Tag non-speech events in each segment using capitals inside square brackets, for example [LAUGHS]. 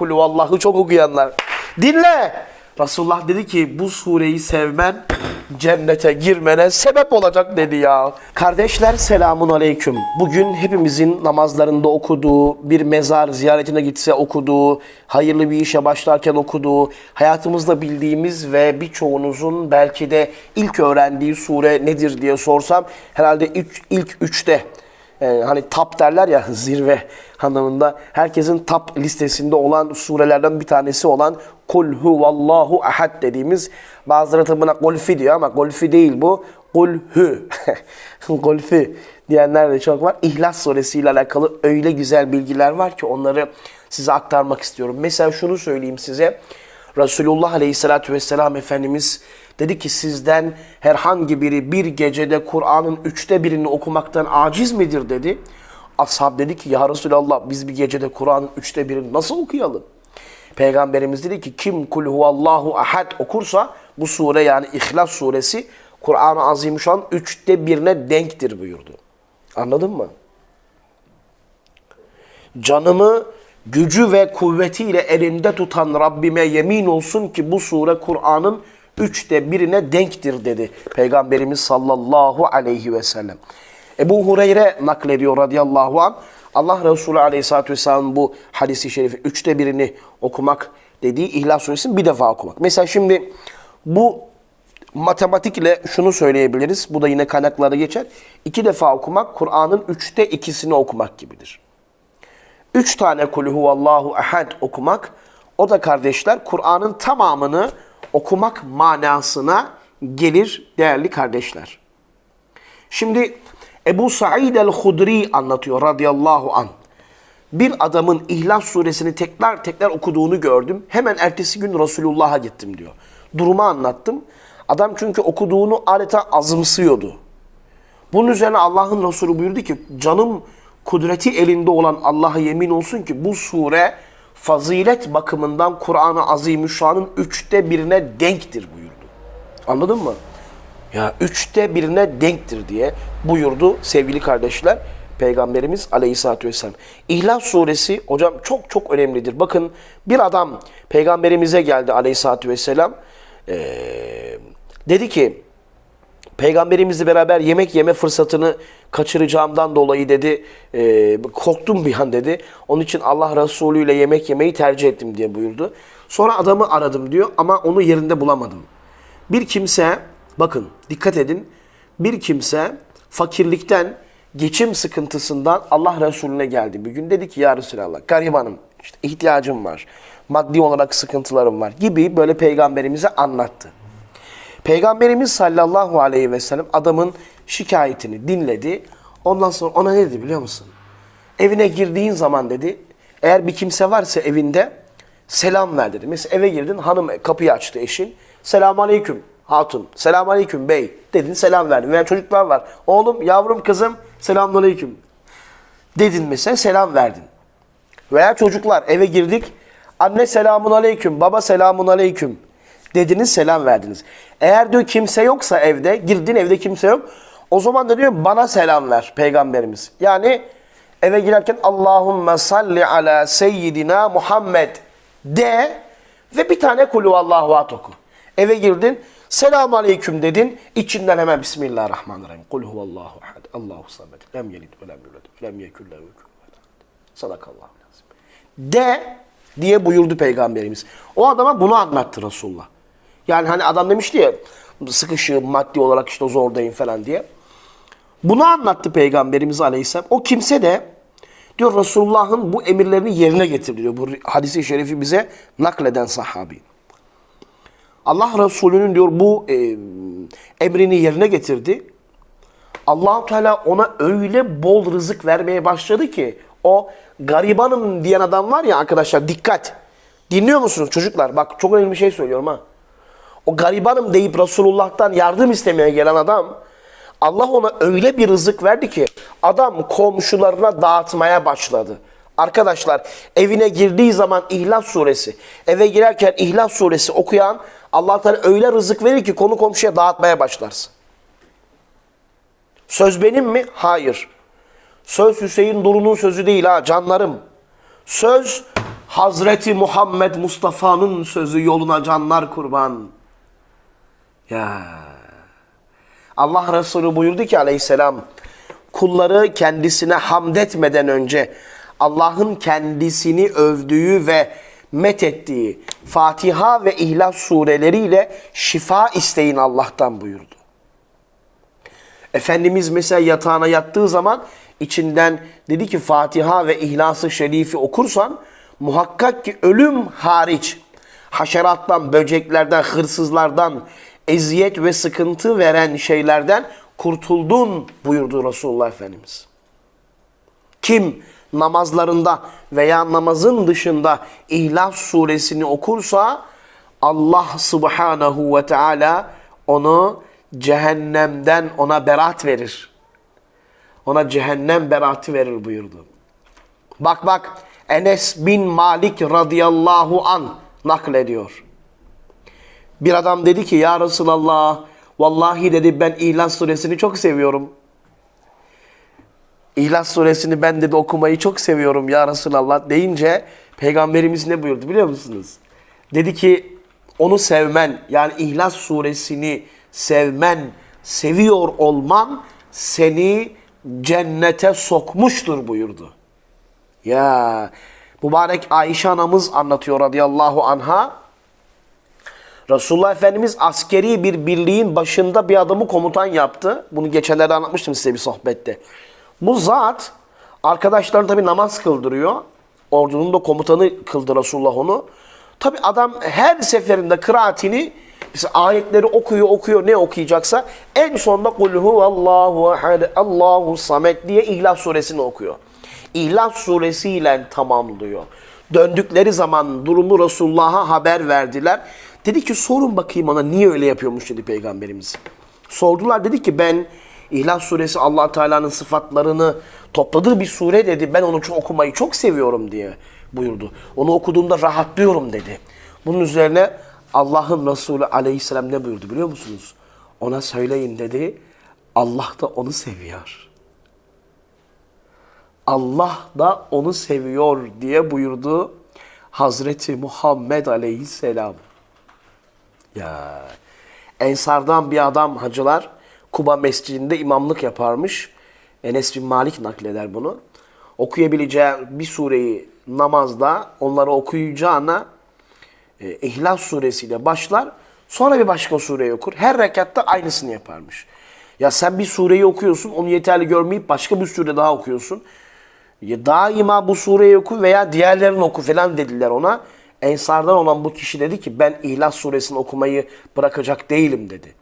Kulü vallahu çok okuyanlar. Dinle. Resulullah dedi ki bu sureyi sevmen cennete girmene sebep olacak dedi ya. Kardeşler selamun aleyküm. Bugün hepimizin namazlarında okuduğu, bir mezar ziyaretine gitse okuduğu, hayırlı bir işe başlarken okuduğu, hayatımızda bildiğimiz ve birçoğunuzun belki de ilk öğrendiği sure nedir diye sorsam herhalde ilk, ilk üçte yani hani top derler ya zirve anlamında herkesin top listesinde olan surelerden bir tanesi olan Kul huvallahu ahad dediğimiz bazıları tabi buna golfi diyor ama golfi değil bu. Kul hu. [LAUGHS] golfi diyenler de çok var. İhlas suresiyle alakalı öyle güzel bilgiler var ki onları size aktarmak istiyorum. Mesela şunu söyleyeyim size. Resulullah Aleyhisselatü Vesselam Efendimiz dedi ki sizden herhangi biri bir gecede Kur'an'ın üçte birini okumaktan aciz midir dedi. Ashab dedi ki ya Resulallah biz bir gecede Kur'an'ın üçte birini nasıl okuyalım? Peygamberimiz dedi ki kim kul huvallahu ahad okursa bu sure yani İhlas suresi Kur'an-ı Azimüşşan üçte birine denktir buyurdu. Anladın mı? Canımı gücü ve kuvvetiyle elinde tutan Rabbime yemin olsun ki bu sure Kur'an'ın üçte birine denktir dedi Peygamberimiz sallallahu aleyhi ve sellem. Ebu Hureyre naklediyor radıyallahu anh. Allah Resulü aleyhissalatü vesselam bu hadisi şerifi üçte birini okumak dediği İhlas suresini bir defa okumak. Mesela şimdi bu matematikle şunu söyleyebiliriz. Bu da yine kaynaklarda geçer. İki defa okumak Kur'an'ın üçte ikisini okumak gibidir. Üç tane kulü huvallahu ahad okumak o da kardeşler Kur'an'ın tamamını okumak manasına gelir değerli kardeşler. Şimdi Ebu Said el-Hudri anlatıyor radıyallahu an. Bir adamın İhlas suresini tekrar tekrar okuduğunu gördüm. Hemen ertesi gün Resulullah'a gittim diyor. Durumu anlattım. Adam çünkü okuduğunu adeta azımsıyordu. Bunun üzerine Allah'ın Resulü buyurdu ki canım kudreti elinde olan Allah'a yemin olsun ki bu sure fazilet bakımından Kur'an-ı Azimüşşan'ın üçte birine denktir buyurdu. Anladın mı? Ya üçte birine denktir diye buyurdu sevgili kardeşler. Peygamberimiz aleyhissalatü vesselam. İhlas suresi hocam çok çok önemlidir. Bakın bir adam peygamberimize geldi aleyhissalatü vesselam. Ee, dedi ki peygamberimizle beraber yemek yeme fırsatını kaçıracağımdan dolayı dedi e, korktum bir an dedi. Onun için Allah Resulü ile yemek yemeyi tercih ettim diye buyurdu. Sonra adamı aradım diyor ama onu yerinde bulamadım. Bir kimse bakın dikkat edin bir kimse fakirlikten geçim sıkıntısından Allah Resulüne geldi. Bir gün dedi ki ya Resulallah garibanım işte ihtiyacım var. Maddi olarak sıkıntılarım var gibi böyle peygamberimize anlattı. Peygamberimiz sallallahu aleyhi ve sellem adamın şikayetini dinledi. Ondan sonra ona ne dedi biliyor musun? Evine girdiğin zaman dedi, eğer bir kimse varsa evinde selam ver dedi. Mesela eve girdin, hanım kapıyı açtı eşin. Selamun aleyküm hatun, selamun aleyküm bey dedin, selam verdin. Veya çocuklar var. Oğlum, yavrum, kızım, selamun aleyküm. Dedin mesela, selam verdin. Veya çocuklar eve girdik, anne selamun aleyküm, baba selamun aleyküm dediniz selam verdiniz. Eğer diyor kimse yoksa evde, girdin evde kimse yok. O zaman da diyor bana selam ver peygamberimiz. Yani eve girerken Allahümme salli ala seyyidina Muhammed de ve bir tane kulü Allahu at oku. Eve girdin, selamun aleyküm dedin. içinden hemen Bismillahirrahmanirrahim. Kul huvallahu ahad. Allahu samed. Lem yelid ve lem yulad ve lem yekun lehu. Sadakallahu lazim. De diye buyurdu peygamberimiz. O adama bunu anlattı Resulullah. Yani hani adam demişti ya sıkışığım maddi olarak işte zordayım falan diye. Bunu anlattı Peygamberimiz Aleyhisselam. O kimse de diyor Resulullah'ın bu emirlerini yerine getirdi diyor. Bu hadisi şerifi bize nakleden sahabi. Allah Resulü'nün diyor bu e, emrini yerine getirdi. allah Teala ona öyle bol rızık vermeye başladı ki o garibanım diyen adam var ya arkadaşlar dikkat. Dinliyor musunuz çocuklar? Bak çok önemli bir şey söylüyorum ha. O garibanım deyip Resulullah'tan yardım istemeye gelen adam Allah ona öyle bir rızık verdi ki adam komşularına dağıtmaya başladı. Arkadaşlar evine girdiği zaman İhlas suresi, eve girerken İhlas suresi okuyan Allah Teala öyle rızık verir ki konu komşuya dağıtmaya başlarsın. Söz benim mi? Hayır. Söz Hüseyin Duru'nun sözü değil ha canlarım. Söz Hazreti Muhammed Mustafa'nın sözü yoluna canlar kurban. Ya. Allah Resulü buyurdu ki aleyhisselam kulları kendisine hamd etmeden önce Allah'ın kendisini övdüğü ve met ettiği Fatiha ve İhlas sureleriyle şifa isteyin Allah'tan buyurdu. Efendimiz mesela yatağına yattığı zaman içinden dedi ki Fatiha ve İhlas-ı Şerifi okursan muhakkak ki ölüm hariç haşerattan, böceklerden, hırsızlardan, eziyet ve sıkıntı veren şeylerden kurtuldun buyurdu Resulullah Efendimiz. Kim namazlarında veya namazın dışında İhlas suresini okursa Allah subhanahu ve teala onu cehennemden ona berat verir. Ona cehennem beratı verir buyurdu. Bak bak Enes bin Malik radıyallahu an naklediyor. Bir adam dedi ki ya Resulallah vallahi dedi ben İhlas suresini çok seviyorum. İhlas suresini ben dedi okumayı çok seviyorum ya Resulallah deyince peygamberimiz ne buyurdu biliyor musunuz? Dedi ki onu sevmen yani İhlas suresini sevmen, seviyor olman seni cennete sokmuştur buyurdu. Ya mübarek Ayşe anamız anlatıyor radıyallahu anha. Resulullah Efendimiz askeri bir birliğin başında bir adamı komutan yaptı. Bunu geçenlerde anlatmıştım size bir sohbette. Bu zat arkadaşlarına tabi namaz kıldırıyor. Ordunun da komutanı kıldı Resulullah onu. Tabi adam her seferinde kıraatini mesela ayetleri okuyor okuyor ne okuyacaksa en sonunda kul huvallahu ehad Allahu samet diye İhlas suresini okuyor. İhlas suresiyle tamamlıyor. Döndükleri zaman durumu Resulullah'a haber verdiler. Dedi ki sorun bakayım ona niye öyle yapıyormuş dedi peygamberimiz. Sordular dedi ki ben İhlas suresi allah Teala'nın sıfatlarını topladığı bir sure dedi. Ben onu çok okumayı çok seviyorum diye buyurdu. Onu okuduğumda rahatlıyorum dedi. Bunun üzerine Allah'ın Resulü aleyhisselam ne buyurdu biliyor musunuz? Ona söyleyin dedi. Allah da onu seviyor. Allah da onu seviyor diye buyurdu Hazreti Muhammed aleyhisselam. Ya Ensardan bir adam hacılar Kuba mescidinde imamlık yaparmış. Enes bin Malik nakleder bunu. Okuyabileceği bir sureyi namazda onları okuyacağına e, İhlas suresiyle başlar. Sonra bir başka sureyi okur. Her rekatta aynısını yaparmış. Ya sen bir sureyi okuyorsun, onu yeterli görmeyip başka bir sure daha okuyorsun. Ya daima bu sureyi oku veya diğerlerini oku falan dediler ona. Ensardan olan bu kişi dedi ki ben İhlas suresini okumayı bırakacak değilim dedi.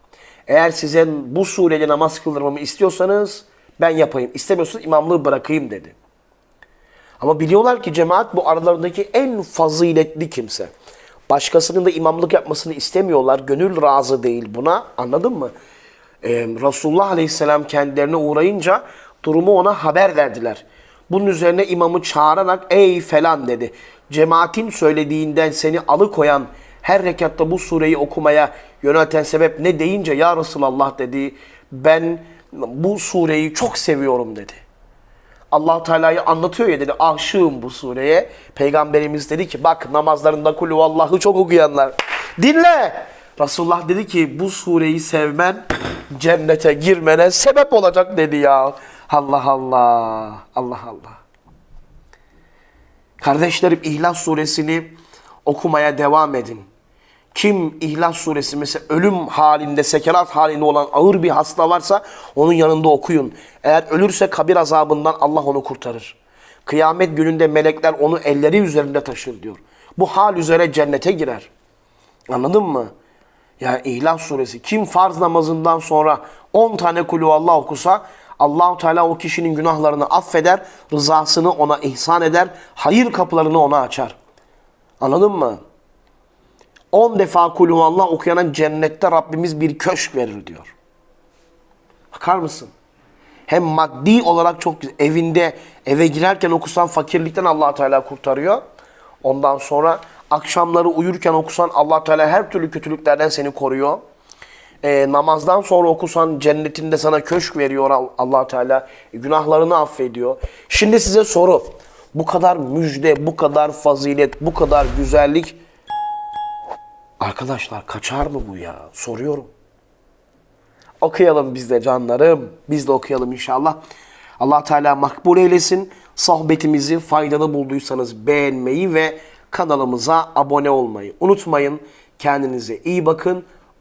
Eğer size bu sureli namaz kıldırmamı istiyorsanız ben yapayım. İstemiyorsanız imamlığı bırakayım dedi. Ama biliyorlar ki cemaat bu aralarındaki en faziletli kimse. Başkasının da imamlık yapmasını istemiyorlar. Gönül razı değil buna. Anladın mı? Ee, Resulullah Aleyhisselam kendilerine uğrayınca durumu ona haber verdiler. Bunun üzerine imamı çağırarak ey falan dedi. Cemaatin söylediğinden seni alıkoyan her rekatta bu sureyi okumaya yönelten sebep ne deyince ya Resulallah dedi ben bu sureyi çok seviyorum dedi. allah Teala'yı anlatıyor ya dedi aşığım bu sureye. Peygamberimiz dedi ki bak namazlarında kulü Allah'ı çok okuyanlar. Dinle. Resulullah dedi ki bu sureyi sevmen cennete girmene sebep olacak dedi ya. Allah Allah. Allah Allah. Kardeşlerim İhlas suresini okumaya devam edin. Kim İhlas suresi mesela ölüm halinde, sekerat halinde olan ağır bir hasta varsa onun yanında okuyun. Eğer ölürse kabir azabından Allah onu kurtarır. Kıyamet gününde melekler onu elleri üzerinde taşır diyor. Bu hal üzere cennete girer. Anladın mı? Yani İhlas suresi kim farz namazından sonra 10 tane kulü Allah okusa Allahu Teala o kişinin günahlarını affeder, rızasını ona ihsan eder, hayır kapılarını ona açar. Anladın mı? 10 defa kulü Allah okuyana cennette Rabbimiz bir köşk verir diyor. Bakar mısın? Hem maddi olarak çok güzel. Evinde eve girerken okusan fakirlikten allah Teala kurtarıyor. Ondan sonra akşamları uyurken okusan allah Teala her türlü kötülüklerden seni koruyor. E, namazdan sonra okusan cennetinde sana köşk veriyor allah Teala. günahlarını affediyor. Şimdi size soru. Bu kadar müjde, bu kadar fazilet, bu kadar güzellik. Arkadaşlar kaçar mı bu ya? Soruyorum. Okuyalım biz de canlarım. Biz de okuyalım inşallah. Allah Teala makbul eylesin. Sohbetimizi faydalı bulduysanız beğenmeyi ve kanalımıza abone olmayı unutmayın. Kendinize iyi bakın.